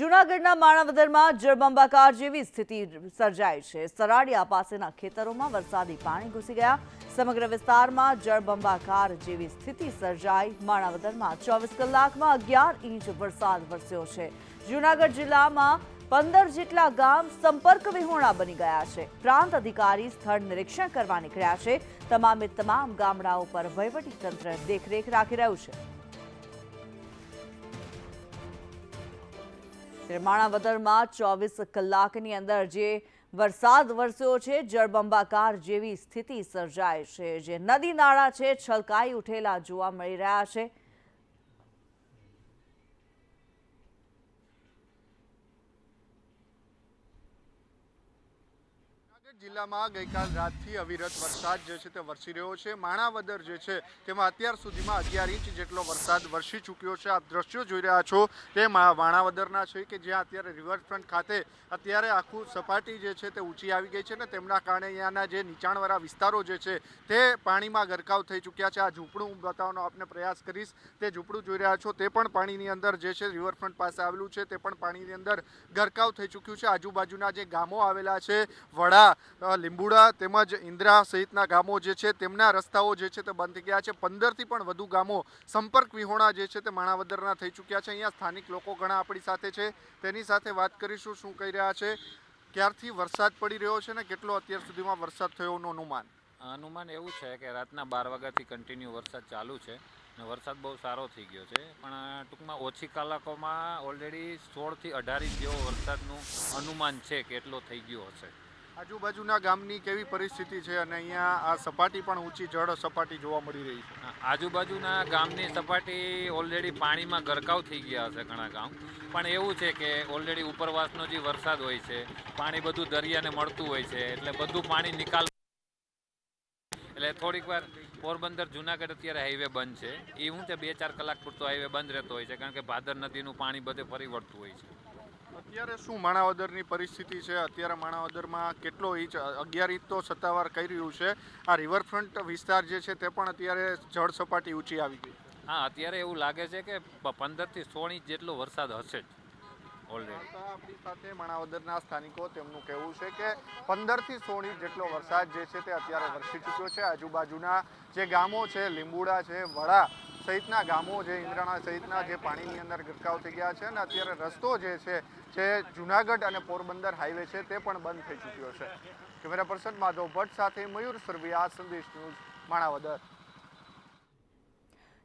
જૂનાગઢના માણાવદરમાં જળબંબાકાર જેવી સ્થિતિ સર્જાઈ છે. સરાડિયા પાસેના ખેતરોમાં વરસાદી પાણી ઘૂસી ગયા. સમગ્ર વિસ્તારમાં જળબંબાકાર જેવી સ્થિતિ સર્જાઈ. માણાવદરમાં ચોવીસ કલાકમાં અગિયાર ઇંચ વરસાદ વરસ્યો છે. જૂનાગઢ જિલ્લામાં પંદર જેટલા ગામ સંપર્ક વિહોણા બની ગયા છે. પ્રાંત અધિકારી સ્થળ નિરીક્ષણ કરવા નીકળ્યા છે. તમામે તમામ ગામડાઓ પર વહીવટીતંત્ર દેખરેખ રાખી રહ્યું છે. માણાવદરમાં ચોવીસ કલાકની અંદર જે વરસાદ વરસ્યો છે, જળબંબાકાર જેવી સ્થિતિ સર્જાય છે. જે નદી નાળા છે, છલકાઈ ઉઠેલા જોવા મળી રહ્યા છે. જિલ્લામાં ગઈકાલ રાતથી અવિરત વરસાદ જે છે તે વરસી રહ્યો છે. માણાવદર જે છે તેમાં અત્યાર સુધીમાં અગિયાર ઇંચ જેટલો વરસાદ વરસી ચૂક્યો છે. આપ દ્રશ્યો જોઈ રહ્યા છો તે માણાવદરના છે કે જ્યાં અત્યારે રિવરફ્રન્ટ ખાતે અત્યારે આખું સપાટી જે છે તે ઊંચી આવી ગઈ છે ને તેમના કારણે અહીંયાના જે નીચાણવાળા વિસ્તારો જે છે તે પાણીમાં ગરકાવ થઈ ચૂક્યા છે. આ ઝૂંપડું હું બતાવવાનો આપને પ્રયાસ કરીશ. તે ઝૂંપડું જોઈ રહ્યા છો તે પણ પાણીની અંદર જે છે રિવરફ્રન્ટ પાસે આવેલું છે. તે પણ પાણીની અંદર ગરકાવ થઈ ચૂક્યું છે. આજુબાજુના જે ગામો આવેલા છે, વડા લીંબુડા તેમજ ઇન્દ્રા સહિતના ગામો જે છે, તેમના રસ્તાઓ જે છે તે બંધ થઈ ગયા છે. પંદરથી પણ વધુ ગામો સંપર્ક વિહોણા જે છે તે માણાવદરના થઈ ચૂક્યા છે. અહીંયા સ્થાનિક લોકો ઘણા આપણી સાથે છે. તેની સાથે વાત કરીશું શું કહી રહ્યા છે. ક્યારથી વરસાદ પડી રહ્યો છે ને કેટલો અત્યાર સુધીમાં વરસાદ થયોનું અનુમાન? અનુમાન એવું છે કે રાતના બાર વાગ્યાથી કન્ટિન્યુ વરસાદ ચાલુ છે અને વરસાદ બહુ સારો થઈ ગયો છે. પણ ટૂંકમાં ઓછી કલાકોમાં ઓલરેડી સોળથી અઢાર જેવો વરસાદનું અનુમાન છે કે એટલો થઈ ગયો હશે. આજુબાજુના ગામની કેવી પરિસ્થિતિ છે અને અહીંયા આ સપાટી પણ ઊંચી, જળ સપાટી જોવા મળી રહી છે. આજુબાજુના ગામની સપાટી ઓલરેડી પાણીમાં ગરકાવ થઈ ગયા હશે ઘણા ગામ. પણ એવું છે કે ઓલરેડી ઉપરવાસનો જે વરસાદ હોય છે, પાણી બધું દરિયાને મળતું હોય છે, એટલે બધું પાણી નિકાલ એટલે થોડીક વાર પોરબંદર, જુનાગઢ અત્યારે હાઈવે બંધ છે. એ હું છે, બે ચાર કલાક પૂરતો હાઈવે બંધ રહેતો હોય છે, કારણ કે ભાદર નદીનું પાણી બધે ફરી વળતું હોય છે. અત્યારે શું માણાવદરની પરિસ્થિતિ છે? અત્યારે માણાવદરમાં કેટલો ઇંચ અગિયાર ઇંચ તો સત્તાવાર કહી રહ્યું છે. આ રિવરફ્રન્ટ વિસ્તાર જે છે તે પણ અત્યારે જળ સપાટી ઊંચી આવી ગઈ હા અત્યારે એવું લાગે છે કે પંદરથી સોળ ઇંચ જેટલો વરસાદ હશે જ ઓલરેડી આપણી સાથે માણાવદરના સ્થાનિકો તેમનું કહેવું છે કે પંદરથી સોળ ઇંચ જેટલો વરસાદ જે છે તે અત્યારે વરસી ચૂક્યો છે. આજુબાજુના જે ગામો છે લીંબુડા છે વડા સહિતના ગામો જે ઇન્દ્રાણા સહિતના જે પાણીની અંદર ગરકાવ થઈ ગયા છે અને અત્યારે રસ્તો જે છે, જે જુનાગઢ અને પોરબંદર હાઈવે છે તે પણ બંધ થઈ ચૂક્યો છે. કેમેરા પર્સન માધવ ભટ્ટ સાથે મયુર સરવિયા, સંદેશ ન્યૂઝ, માણાવદર.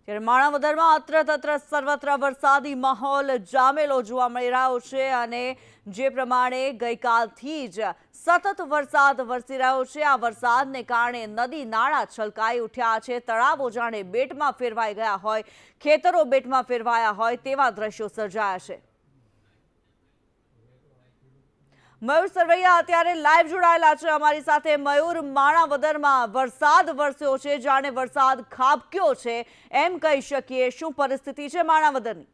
ત્યારે માણાવદરમાં અત્ર તત્ર સર્વત્ર વરસાદી માહોલ જામેલો જોવા મળી રહ્યો છે અને જે પ્રમાણે ગઈકાલથી જ સતત વરસાદ વરસી રહ્યો છે, આ વરસાદને કારણે નદી નાળા છલકાઈ ઉઠ્યા છે, તળાવો જાણે બેટમાં ફેરવાઈ ગયા હોય, ખેતરો બેટમાં ફેરવાયા હોય તેવા દ્રશ્યો સર્જાયા છે. મયુર સરવૈયા, અત્યારે લાઈવ જોડાયેલા છે અમારી સાથે. મયુર, માણાવદરમાં વરસાદ વરસ્યો છે. જાણે વરસાદ ખાબક્યો છે. એમ કહી શકીએ, શું પરિસ્થિતિ છે માણાવદરની?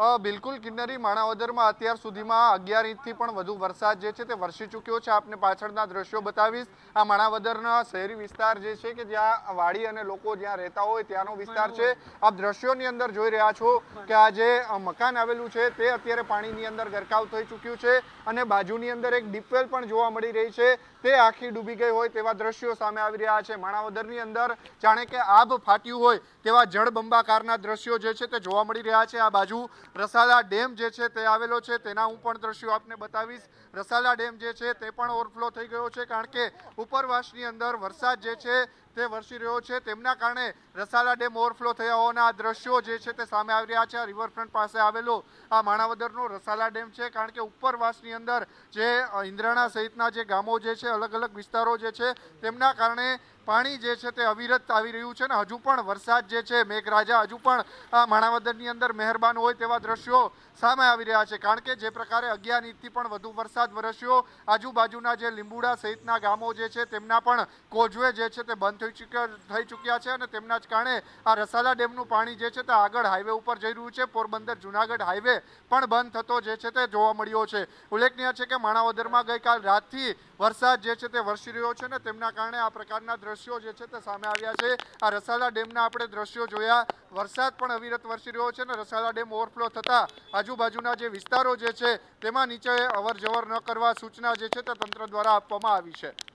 બિલકુલ કિન્નરી માણાવદરમાં અત્યાર સુધીમાં અગિયાર ઇંચથી પણ વધુ વરસાદ જે છે તે વરસી ચૂક્યો છે. આપને પાછળના દ્રશ્યો બતાવીશ. આ માણાવદરના શહેરી વિસ્તાર જે છે કે જ્યાં વાડી અને લોકો જ્યાં રહેતા હોય ત્યાંનો વિસ્તાર છે. આપ દ્રશ્યોની અંદર જોઈ રહ્યા છો કે આ જે મકાન આવેલું છે તે અત્યારે પાણીની અંદર ગરકાવ થઈ ચૂક્યું છે અને બાજુની અંદર એક ડીપવેલ પણ જોવા મળી રહી છે. તે આખી ડૂબી ગઈ હોય તેવા દ્રશ્યો સામે આવી રહ્યા છે. માણાવદરની અંદર જાણે કે આભ ફાટ્યું હોય તેવા જળબંબાકારના દ્રશ્યો જે છે તે જોવા મળી રહ્યા છે. આ બાજુ રસાલા ડેમ જે છે તે આવેલો છે, તેના હું પણ દ્રશ્યો આપને બતાવીશ. રસાલા ડેમ જે છે તે પણ ઓવરફ્લો થઈ ગયો છે, કારણ કે ઉપરવાસની અંદર વરસાદ જે છે તે વરસી રહ્યો છે. તેમના કારણે રસાલા ડેમ ઓવરફ્લો થયા હોવાના દ્રશ્યો જે છે તે સામે આવી રહ્યા છે. આ રિવરફ્રન્ટ પાસે આવેલો આ માણાવદરનો રસાલા ડેમ છે, કારણ કે ઉપરવાસની અંદર જે ઇન્દ્રાણા સહિતના જે ગામો જે છે અલગ અલગ વિસ્તારો જે છે, તેમના કારણે પાણી જે છે તે અવિરત આવી રહ્યું છે ને હજુ પણ વરસાદ જે છે, મેઘરાજા હજુ પણ આ માણાવદરની અંદર મહેરબાન હોય તેવા દ્રશ્યો સામે આવી રહ્યા છે. કારણ કે જે પ્રકારે અગિયાર ઇંચથી પણ વધુ વરસાદ વરસ્યો, આજુબાજુના જે લીંબુડા સહિતના ગામો જે છે, તેમના પણ કોજવે જે છે તે બંધ થઈ ચૂક્યા થઈ ચૂક્યા છે અને તેમના જ કારણે આ રસાલા ડેમનું પાણી જે છે તે આગળ હાઈવે ઉપર જઈ રહ્યું છે. પોરબંદર, જુનાગઢ હાઈવે પણ બંધ થતો જે છે તે જોવા મળ્યો છે. ઉલ્લેખનીય છે કે માણાવદરમાં ગઈકાલ રાતથી વરસાદ જે છે તે વરસી રહ્યો છે ને તેમના કારણે આ પ્રકારના દ્રશ્યો જે છે તે સામે આવ્યા છે. આ રસાલા ડેમના આપણે દ્રશ્યો જોયા. વરસાદ પણ અવિરત વરસી રહ્યો છે ને રસાલા ડેમ ઓવરફ્લો થતા આજુબાજુના જે વિસ્તારો જે છે તેમાં નીચે અવર જવર ન કરવા સૂચના જે છે તે તંત્ર દ્વારા આપવામાં આવી છે.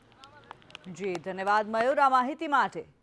જી ધન્યવાદ. મયુર આ માહિતી માટે.